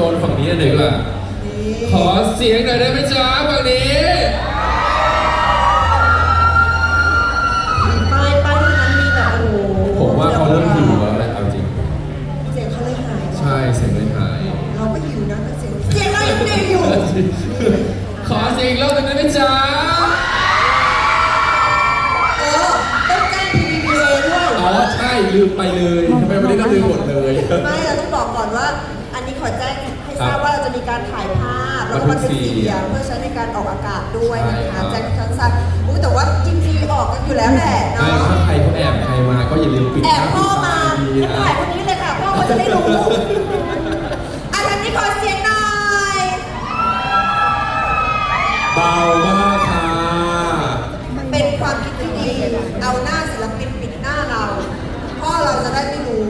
โซนฝั่งนี้หน่อยดีกว่านี่ขอเสียงหน่อยได้ไหมจ๊ะฝั่งนี้ป้ายป้ายที่นั้นมีแบบโอ้โหผมว่าเขาเริ่มหิวแล้วแหละเอาจริง เสียงเขาเลยหายใช่เสียงเลยหาย เราก็หิวนะแต่เสียงเสียงเรายังดีอยู่ ขอเสียงอีกรอบหนึ่งได้ไหมจ๊ะเออต้องแจ้ง PDPA ด้วยอ๋อใช่ลืมไปเลยทำไมวันนี้เราลืมหมดเลย ไม่เราต้อง การถ่ายภาพแล้วก็บันทึกเสียงเพื่อใช้ในการออกอากาศด้วยนะใช่ครัคะบแจ้งทั้งสั้นอุ๊ยแต่ว่าจริงๆออกกันอยู่แล้วแหละใช่เนาะถ้าใครเขาแอบใครมาก็อย่าลืมปิดแอบพ่อมาดีไม่นะถ่ายคนนี้เลยค่ะพ่อเขาจะได้รู้อันนี้ขอเสียงหน่อยเบามากค่ะเป็นความคิดที่ดีเอาหน้าศิลปินปิดหน้าเราพ่อเราจะได้ไม่รู้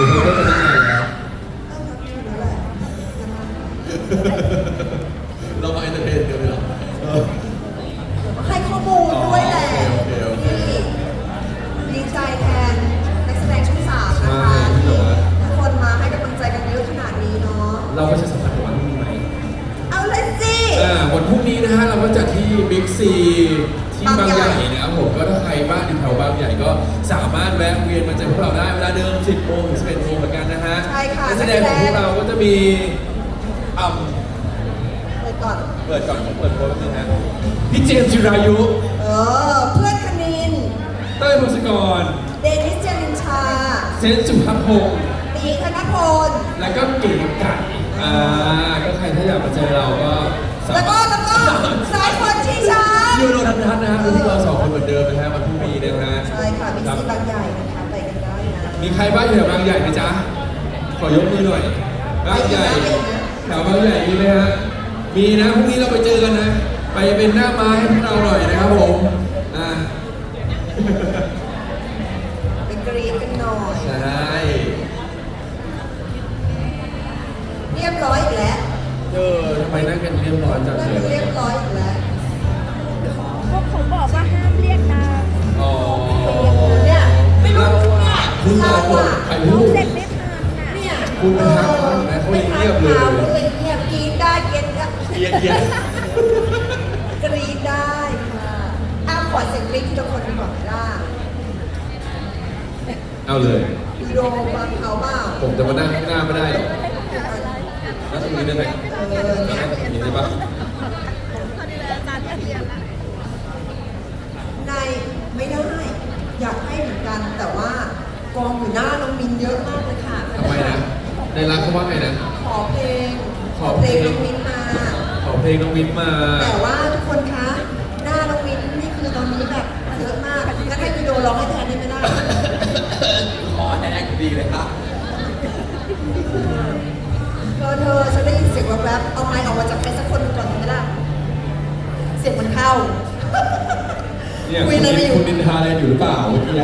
เริ่มรับหรือเขาเรียกกันยังไง กร เดนิสเจริญชา เซนสุภพงศ์ตีธนพล แล้วก็เก๋ไก่อ่าก็ใครถ้าอยากมาเจอเราก็สาแล้วก็มารถแล้วก็สายฝนชีชายูโรทันทัศน์นะฮะเป็นพวกเราสองคนเหมือนเดิมนะฮะวันพรุ่งนี้นะฮะใช่ค่ะบิ๊กครับซีบางใหญ่นะคะไปกันได้นะ มีใครบ้างอยู่แถวบางใหญ่ไหมจ๊ะขอยกมือหน่อยบางใหญ่แถวบางใหญ่มีไหมฮะมีนะพรุ่งนี้เราไปเจอกันนะ ไปเป็นหน้าม้าให้พวกเราหน่อยนะครับผมอ่า รียบร้อยอีกแล้วเออทำไมนั่งกันเรียบร้อยจังนั่นเลเรียยบร้อยอีกแล้วพวกเขาบอกว่าห้ามเรียกตามอ๋อเนี่ยไม่รู้เนี่ยคุณแต่เราคนอะใครพูดเด็กไม่ทันน่ะเนี่ยคุณไปทักเขาเห็นไหมเขายังเงียบเลยเขาเลยเงียบกรีดได้เย็นก็เกียดเกียดกรีดได้ค่ะอ้าวขอเสียงกรีดที่ทุกคนดีกว่าล่ะเอาเลยดูโดมบางเขาเปล่าผมจะมานั่งข้างหน้าไม่ได้หรอก นั่งตรงนี้ได้ไหมเออเนี่ยนั่งตรงนี้ได้ปะในไม่ได้ อยากให้เหมือนกันแต่ว่ากองอยู่หน้าน้องมินเยอะมากเลยค่ะทำไมนะ ในรักเขาว่าไงนะ ขอเพลง ขอเพลงน้องมินมา ขอเพลงน้องวินมา แต่ว่าทุกคนคะหน้าน้องมินนี่คือตอนนี้แบบเยอะมากงั้นให้วิดีโอร้องให้แทนได้ไหมล่ะขอแห้งดีเลยครับ เธอเธอฉันได้ยินเสียงแวบๆเอาไมค์ออกมาจากใครสักคนหนึ่งก่อนได้ไหมล่ะเสียงมันเข้า เนี่ยคุยอะไรไม่อยู่ คุณนินทาอะไรอยู่หรือเปล่าเมื่อกี้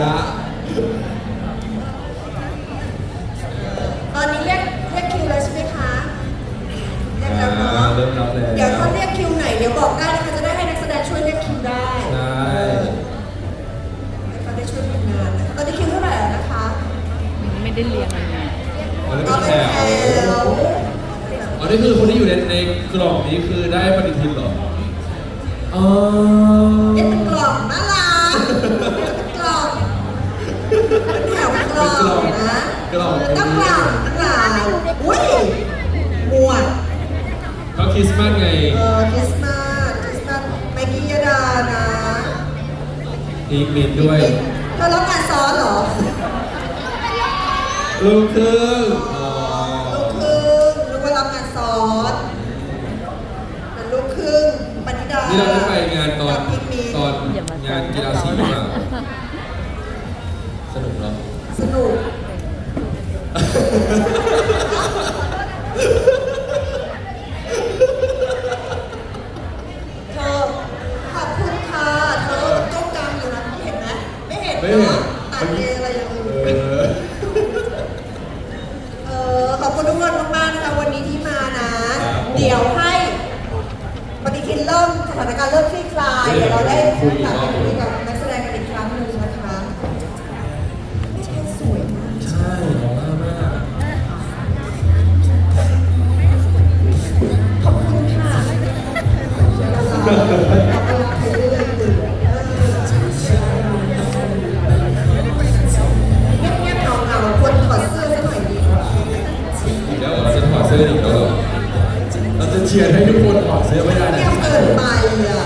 นี่คือคนที่อยู่ในในกล่องนี้คือได้ปฏิทินเหรออ๋อเอ๊ะเป็นกล่องน่ารักเป็นกล่องเป็นแถวกล่องนะกล่องต้องกล่องต้องกล่องอุ้ยหมวดก็คริสต์มาสไงเออคริสต์มาสคริสต์มาสไมกี้ยดานะอีกมินด้วยเธอรับงานซ้อนเหรอลูกครึ่ง นี่เราได้ไปงานตอนกับพิกมีตอนงานกีฬาสีหรือเปล่าสนุกเนาะสนุกเธอขอบคุณค่ะเธอจ้องกลางอยู่นะเห็นไหมไม่เห็นไม่เห็นเนอะตัดเองอะไรอย่างอื่นเออเออขอบคุณทุกคนมากๆนะคะวันนี้ที่มานะครับเดี๋ยวให้ ถานการณ์เริ่มคลี่คลายเดี๋ยวเราได้กลับมาคุยกับนักแสดงกันอีกครั้งหนึ่งนะคะไม่ใช่สวยมากใช่ของมากมากขอบคุณค่ะขอบคุณเดี๋ยวเราจะถอดเสื้ออีกแล้เราจะเชียร์ให้ทุกคนถอดเสื้อไม่ได้ กิดไปอะ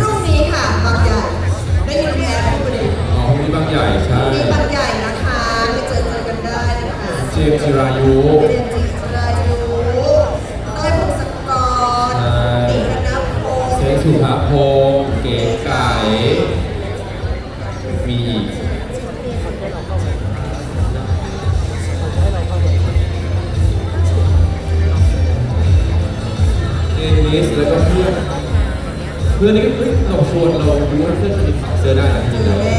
รุ่งนี้ค่ะบางใหญ่ได้ยินแพ้พูดเลยอ๋อวันนี้บางใหญ่ใช่มีบางใหญ่นะคะไปเจอเจอกันได้นะคะ เจมชิราย เพื่อนนี่ก็เฮ้ยเราชวนเราดูว่าเพื่อนคนนี้าเสื้อได้นะจริงๆแล้ว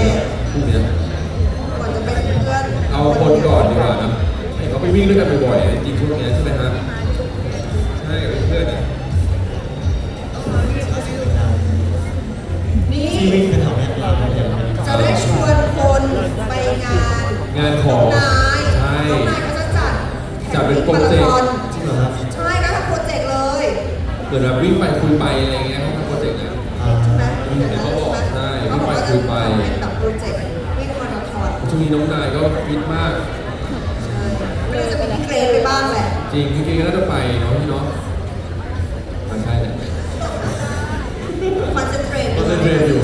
มาก ไม่รู้จะเป็นเคลมไปบ้างแหละจริงจริงๆก็ต้อไปเนาะพี่เนาะอะใช่แหละ คอนเซนเทรต concentrate อยู่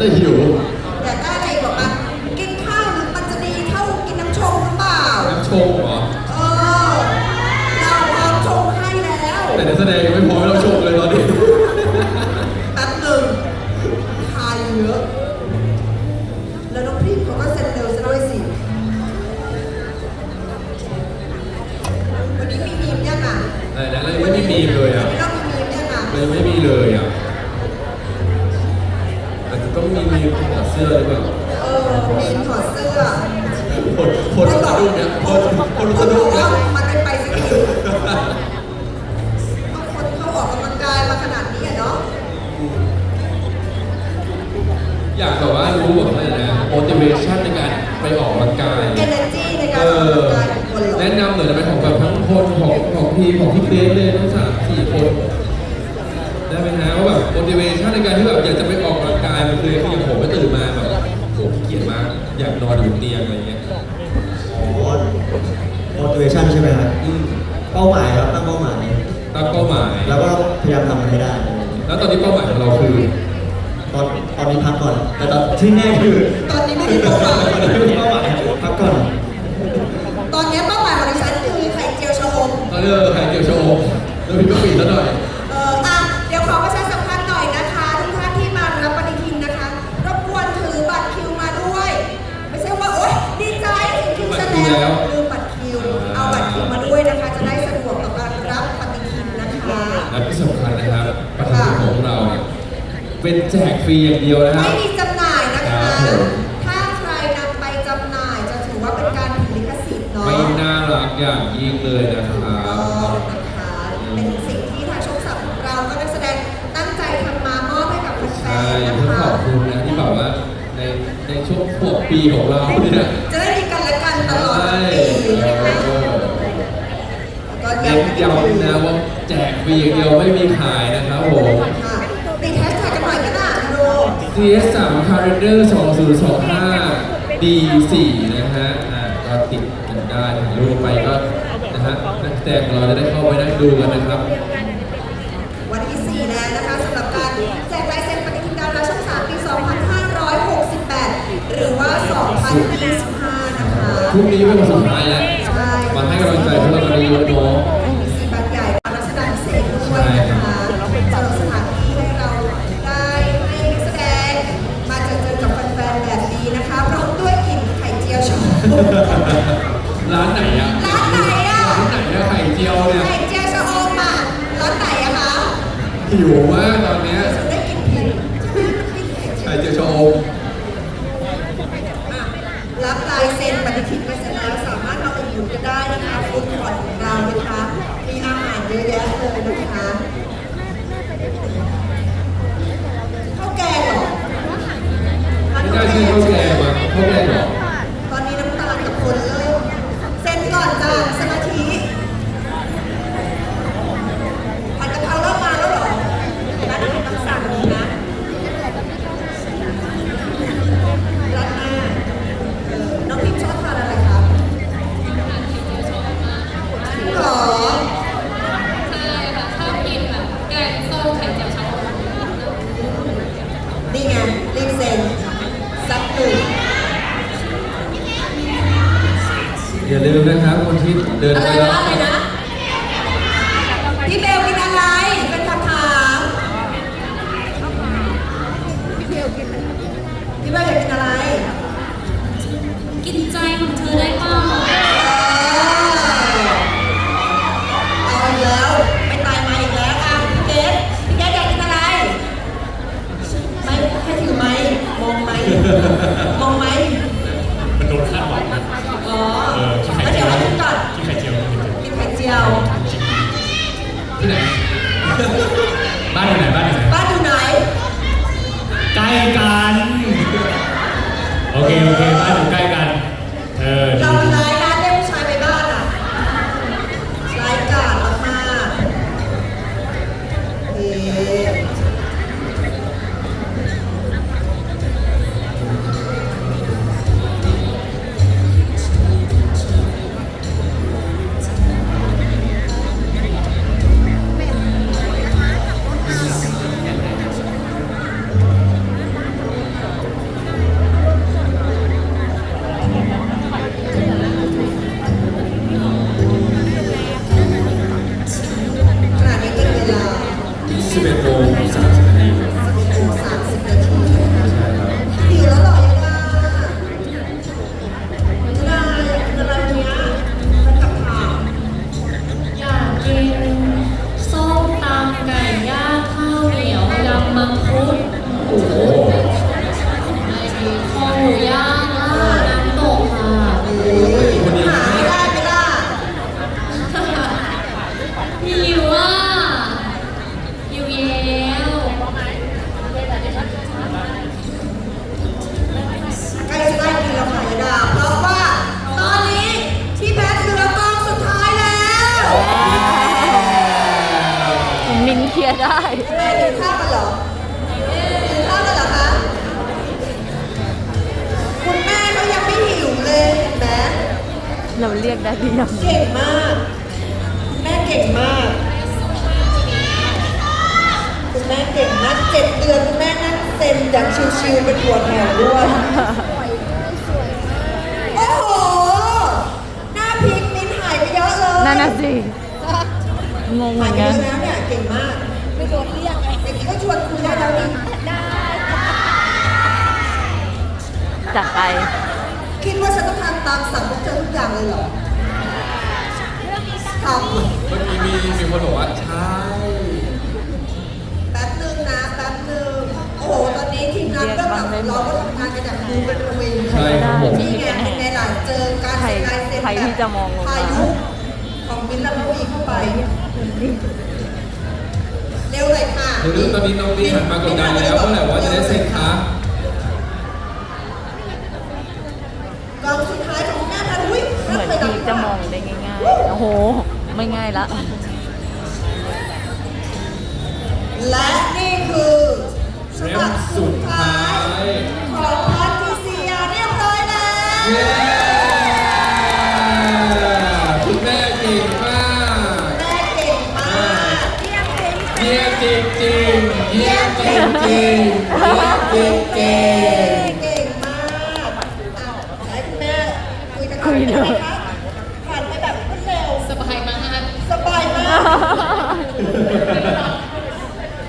没有。 ที่แน่คือตอนนี้ไม่มีเป้าหมายเป้าหมายพักก่อนตอนนี้เป้าหมายของดิฉันคือไข่เจียวชะอมเออไข่เจียวชะอมแล้วพี่ก็ปีซะหน่อยเอออะเดี๋ยวขอประชาสัมพันธ์หน่อยนะคะทุกท่านที่มารับปฏิทินนะคะรบกวนถือบัตรคิวมาด้วย ไม่ใช่ว่าโอ๊ยดีใจถึงคิวฉัแล้วลืมบัตรคิว เอาบัตรคิวมาด้วยนะคะ จะได้สะดวกต่อการรับปฏิทินนะคะและที่สำคัญนะครับประธานของเราเนี่ยเป็นแจกฟรีอย่างเดียวนะครับ อย่างยิ่งเลยนะครับก็นะคะเป็นสิ่งที่ทางช่องสามของเราก็นักแสดงตั้งใจทำมามอบให้กับแฟใช่นๆนะเพื่อคะขอบคุณนะที่แบบว่าในในช่วงหกปีของเราเนี่ยจะได้มีกันและกันตลอดใช่ปีนะคะเออก็เน้นย้ำนะว่าแจกฟรีอย่างเดียวไม่มีขายนะครับผม ค่ะติดแฮชแท็กกันหน่อยก็ได้โร CS3 Calendar 2025 D4 นะฮะอ่าก็ติด กันได้ถ่ายรูปไปก็นะฮะนักแสดงของเราจะได้เข้าไปนั่งดูกันนะครับ วันที่ 4 แล้วนะคะสำหรับการแจกลายเซ็นปฏิทินดาราช่อง3ปี 2568 หรือว่า 2025 นะคะพรุ่งนี้เป็นวันสุดท้ายแล้วใช่มาให้กำลังใจพวกเรากันเยอะๆ ว่าตอนนี้ คนที่เดินอะไรไปแล้วนะอะไรนะ ชิวๆเป็นหัวแถวด้วย โอ้โห หน้าพริกมิ้นหายไปเยอะเลยนั่นน่ะสิใช่งงเหมืผ่าอนนเยกัอะนแล้วเนี่ยเก่งมากไม่โดนเรียกไงอย่างนี้ก็ชวนคุยได้แล้วนี่ได้จากไป คิดว่าฉันต้องทำตามสั่งพวกเธอทุกอย่างเลยเหรอทำเมื่อกี้มีมีคนบอกว่าใช่ แป๊บนึงนะแป๊บนึง โอ้โห ตอน นี้ทีมงานบื้องหลังของเราก็ทำงานกันอย่างดูเป็นระเวงใช่ครับผม นี่ไงเป็นไงล่ะเจอการเซ็นลายเซ็นใครที่จะมองลงมา พายุของมินและมุ้ยเข้าไป เร็วเลยค่ะเดี๋ยวตอนนี้น้องนี่หันมากดดันแล้วเมื่อไหร่ว่าจะได้เซ็นคะกองสุดท้ายของแม่พันอุ้ยเหมือนที่จะมองได้ง่ายๆ โอ้โห ไม่ง่ายละ และนี่คือ เรบัมบสุดท้าย ของพทริเซียเรียบร้อยแล้วเย้คุณแม่เก่งมากแม่เก่งมากเยี่ยมจริงจริงๆเยี่ยมจริงจริงๆเยี่ยมจริงจริง เก่งมากอ้าวให้คุณแม่คุยกัน คุยเลย ผ่านไปแบบรวดเร็ว สบายมาก สบายมาก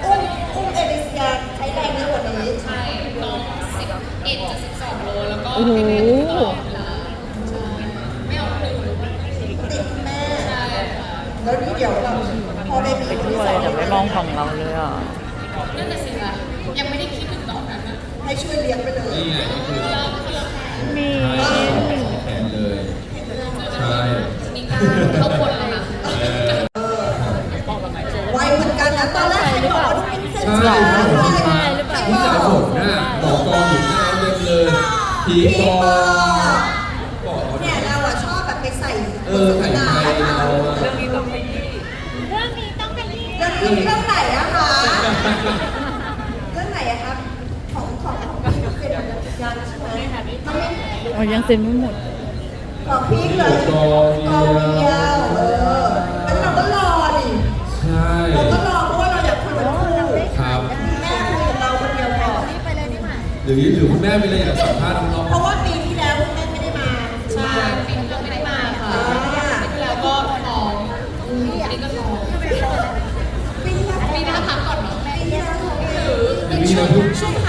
อุ้มอุ้มเอลิเซียใช้แรงเยอะกว่านี้ ใช่น้องสิบเอ็ดจะสิบสองโลแล้วก็ โอ้โห ให้แม่ติดตลอดเวลาใช่ไม่เอาหนึ่ง ติดแม่ ใช่ แล้วนี่เดี๋ยวเราพอได้มี ไป คน ช่ ที่ วยสองของเราเลยอะนั่นน่ะสิคะยังไม่ได้คิดถึงตอนนั้นนะให้ช่วยเลี้ยงไปเลยนี่ไงนี่คือเราคือเรามีใช่แขนเลย ใช่มีการเข้าคนแล้วนะเออไวเหมือนกันนะตอนแรกใครบอกว่าต้องเป็นเส้นใช่สายครับผมใช่หรือเปล่าผู้สาวผมน่ะบอกกองอยู่หน้าเต็มเลยผีกปองบอเนี่ยเราอะชอบแบบไปใส่เออไข่ไทยเราอะ เรื่องนี้ต้องไปยี่ เรื่องนี้เรื่องไหนอะคะ เรื่องไหนอะครับของของของพี่เป็นยังใช่ไหมต้องเล่นโอ้ยังเซ็นไม่หมด ของพี่เลยกองเดีกองเดียยววเอองั้นเราก็รอดิใช่เราก็รอเพราะว่าเราอยากคุยกับคู่ครับแม่คุยกับเราคนเดียวพอหรือหรือคุณแม่มีอะไรอยากสัมภาษณ์น้องเพราะว่า รือเ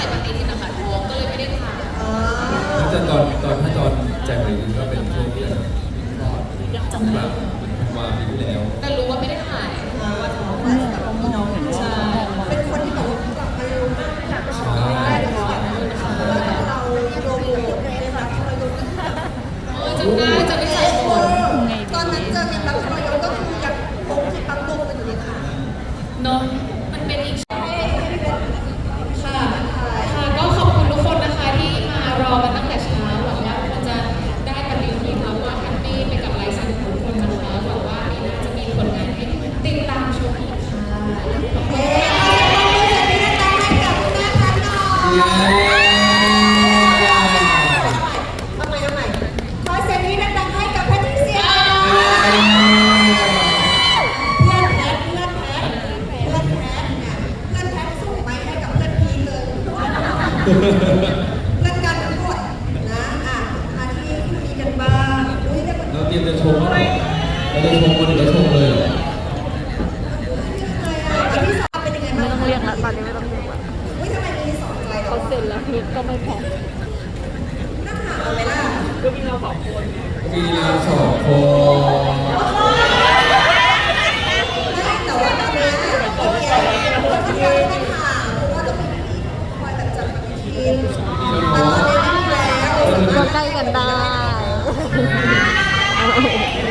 ต่ตอนนี้ไม่มีแล้วสาใกล้กันได้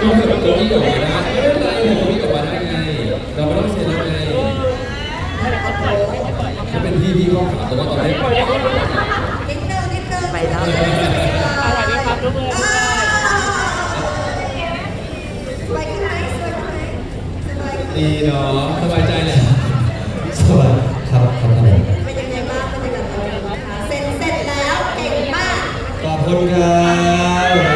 ก็เกิดตัวนี้ออกมาได้ไม่เป็นไรตัวนี้ออกมาได้ไง เราไม่ต้องเซ็นแล้วไงถ้าเป็นพี่พี่ก็ถามแต่ว่าตอนนี้นิดนึงนิดนึงไปแล้วสวัสดีครับทุกคนสบายดีเนาะสบายใจเลย Portugal.